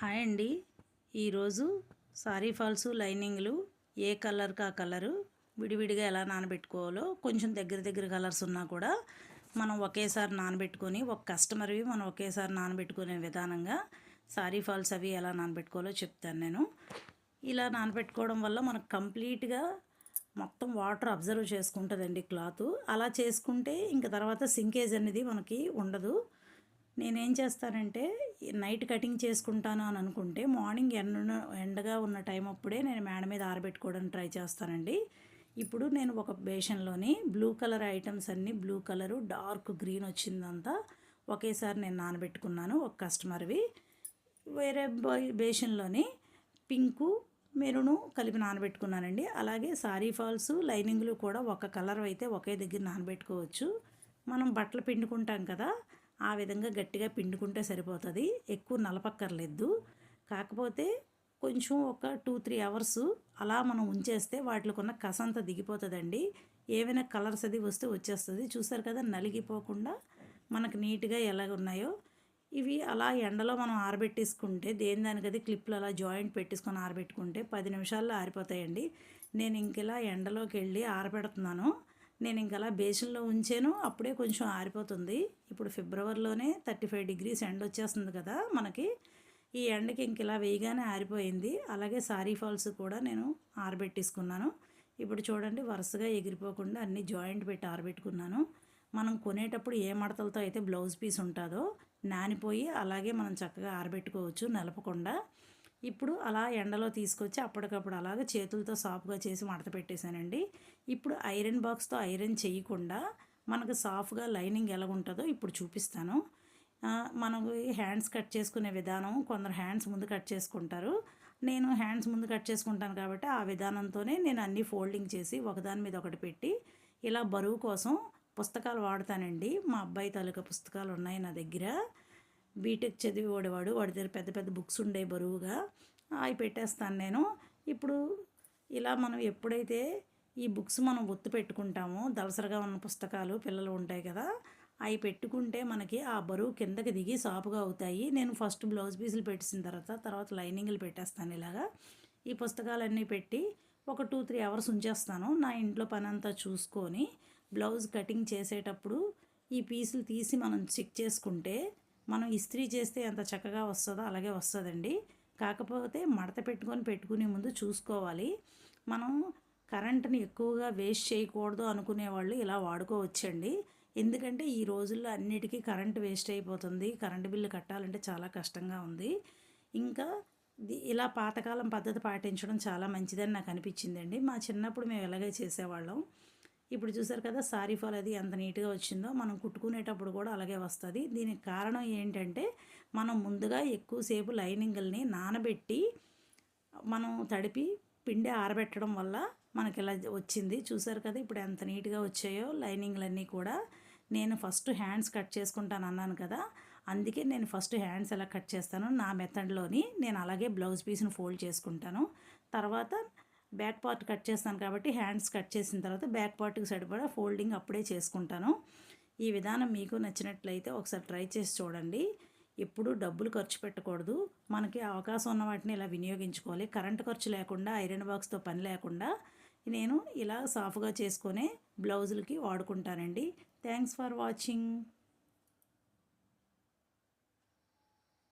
Hi అండి. ఈరోజు sorry falls లైనింగ్లు ఏ కలర్కి ఆ కలరు విడివిడిగా ఎలా నానబెట్టుకోవాలో కొంచెం దగ్గర దగ్గర కలర్స్ ఉన్నా కూడా మనం ఒకేసారి నానబెట్టుకొని ఒక కస్టమర్వి మనం ఒకేసారి నానబెట్టుకునే విధానంగా సారీ ఫాల్స్ అవి ఎలా నానబెట్టుకోవాలో చెప్తాను నేను. ఇలా నానబెట్టుకోవడం వల్ల మనకు కంప్లీట్గా మొత్తం వాటర్ అబ్జర్వ్ చేసుకుంటుందండి క్లాత్. అలా చేసుకుంటే ఇంక తర్వాత సింకేజ్ అనేది మనకి ఉండదు. నేనేం చేస్తానంటే నైట్ కటింగ్ చేసుకుంటాను అని అనుకుంటే మార్నింగ్ ఎండ ఎండగా ఉన్న టైం అప్పుడే నేను మేడ మీద ఆరబెట్టుకోవడానికి ట్రై చేస్తానండి. ఇప్పుడు నేను ఒక బేషన్లోని బ్లూ కలర్ ఐటమ్స్ అన్నీ బ్లూ కలరు డార్క్ గ్రీన్ వచ్చిందంతా ఒకేసారి నేను నానబెట్టుకున్నాను ఒక కస్టమర్వి. వేరే బేషన్లోని పింకు మెరును కలిపి నానబెట్టుకున్నానండి. అలాగే సారీ ఫాల్స్ లైనింగ్లు కూడా ఒక కలర్ అయితే ఒకే దగ్గర నానబెట్టుకోవచ్చు. మనం బట్టలు పిండుకుంటాం కదా ఆ విధంగా గట్టిగా పిండుకుంటే సరిపోతుంది. ఎక్కువ నలపక్కర్లేదు. కాకపోతే కొంచెం ఒక టూ త్రీ అవర్స్ అలా మనం ఉంచేస్తే వాటికి ఉన్న కసంత దిగిపోతుందండి. ఏమైనా కలర్స్ అది వస్తే వచ్చేస్తుంది. చూసారు కదా నలిగిపోకుండా మనకు నీట్గా ఎలాగ ఉన్నాయో. ఇవి అలా ఎండలో మనం ఆరబెట్టేసుకుంటే దేని దానికది క్లిప్లు అలా జాయింట్ పెట్టేసుకొని ఆరబెట్టుకుంటే పది నిమిషాల్లో ఆరిపోతాయండి. నేను ఇంకెలా ఎండలోకి వెళ్ళి ఆరబెడుతున్నాను. నేను ఇంకలా బేసిన్లో ఉంచాను అప్పుడే కొంచెం ఆరిపోతుంది. ఇప్పుడు ఫిబ్రవరిలోనే థర్టీ ఫైవ్ డిగ్రీస్ ఎండ వచ్చేస్తుంది కదా మనకి. ఈ ఎండకి ఇంక ఇలా వేయగానే ఆరిపోయింది. అలాగే సారీ ఫాల్స్ కూడా నేను ఆరబెట్టేసుకున్నాను. ఇప్పుడు చూడండి వరుసగా ఎగిరిపోకుండా అన్ని జాయింట్ పెట్టి ఆరబెట్టుకున్నాను. మనం కొనేటప్పుడు ఏ మడతలతో అయితే బ్లౌజ్ పీస్ ఉంటుందో నానిపోయి అలాగే మనం చక్కగా ఆరబెట్టుకోవచ్చు నలపకుండా. ఇప్పుడు అలా ఎండలో తీసుకొచ్చి అప్పటికప్పుడు అలాగే చేతులతో సాఫ్గా చేసి మడత పెట్టేశానండి. ఇప్పుడు ఐరన్ బాక్స్తో ఐరన్ చేయకుండా మనకు సాఫ్గా లైనింగ్ ఎలా ఉంటుందో ఇప్పుడు చూపిస్తాను. మనకు హ్యాండ్స్ కట్ చేసుకునే విధానం కొందరు హ్యాండ్స్ ముందు కట్ చేసుకుంటారు. నేను హ్యాండ్స్ ముందు కట్ చేసుకుంటాను కాబట్టి ఆ విధానంతోనే నేను అన్నీ ఫోల్డింగ్ చేసి ఒకదాని మీద ఒకటి పెట్టి ఇలా బరువు కోసం పుస్తకాలు వాడతానండి. మా అబ్బాయి తాలూకా పుస్తకాలు ఉన్నాయి నా దగ్గర. బీటెక్ చదివి వాడేవాడు వాడి దగ్గర పెద్ద పెద్ద బుక్స్ ఉండే బరువుగా అవి పెట్టేస్తాను నేను. ఇప్పుడు ఇలా మనం ఎప్పుడైతే ఈ బుక్స్ మనం ఒత్తు పెట్టుకుంటామో దలసరగా ఉన్న పుస్తకాలు పిల్లలు ఉంటాయి కదా అవి పెట్టుకుంటే మనకి ఆ బరువు కిందకి దిగి సాపుగా అవుతాయి. నేను ఫస్ట్ బ్లౌజ్ పీసులు పెట్టిన తర్వాత తర్వాత లైనింగ్లు పెట్టేస్తాను ఇలాగా. ఈ పుస్తకాలన్నీ పెట్టి ఒక టూ త్రీ అవర్స్ ఉంచేస్తాను. నా ఇంట్లో పని అంతా చూసుకొని బ్లౌజ్ కటింగ్ చేసేటప్పుడు ఈ పీసులు తీసి మనం చెక్ చేసుకుంటే మనం ఇస్త్రీ చేస్తే ఎంత చక్కగా వస్తుందో అలాగే వస్తుందండి. కాకపోతే మడత పెట్టుకొని పెట్టుకునే ముందు చూసుకోవాలి. మనం కరెంట్ని ఎక్కువగా వేస్ట్ చేయకూడదు అనుకునే వాళ్ళు ఇలా వాడుకోవచ్చండి. ఎందుకంటే ఈ రోజుల్లో అన్నిటికీ కరెంట్ వేస్ట్ అయిపోతుంది. కరెంటు బిల్లు కట్టాలంటే చాలా కష్టంగా ఉంది. ఇంకా ఇలా పాతకాలం పద్ధతి పాటించడం చాలా మంచిదని నాకు అనిపించిందండి. మా చిన్నప్పుడు మేము ఎలాగే చేసేవాళ్ళం. ఇప్పుడు చూసారు కదా సారీ ఫాల్ అది ఎంత నీట్గా వచ్చిందో మనం కుట్టుకునేటప్పుడు కూడా అలాగే వస్తుంది. దీనికి కారణం ఏంటంటే మనం ముందుగా ఎక్కువసేపు లైనింగ్ని నానబెట్టి మనం తడిపి పిండి ఆరబెట్టడం వల్ల మనకి ఇలా వచ్చింది. చూసారు కదా ఇప్పుడు ఎంత నీట్గా వచ్చాయో లైనింగ్లన్నీ కూడా. నేను ఫస్ట్ హ్యాండ్స్ కట్ చేసుకుంటాను అన్నాను కదా అందుకే నేను ఫస్ట్ హ్యాండ్స్ ఎలా కట్ చేస్తాను నా మెథడ్లోని నేను అలాగే బ్లౌజ్ పీస్ని ఫోల్డ్ చేసుకుంటాను. తర్వాత బ్యాక్ పార్ట్ కట్ చేస్తాను కాబట్టి హ్యాండ్స్ కట్ చేసిన తర్వాత బ్యాక్ పార్ట్కి సరిపడా ఫోల్డింగ్ అప్పుడే చేసుకుంటాను. ఈ విధానం మీకు నచ్చినట్లయితే ఒకసారి ట్రై చేసి చూడండి. ఎప్పుడు డబ్బులు ఖర్చు పెట్టకూడదు. మనకి అవకాశం ఉన్న వాటిని ఇలా వినియోగించుకోవాలి. కరెంట్ ఖర్చు లేకుండా ఐరన్ బాక్స్తో పని లేకుండా నేను ఇలా సాఫ్గా చేసుకునే బ్లౌజులకి వాడుకుంటానండి. Thanks for watching.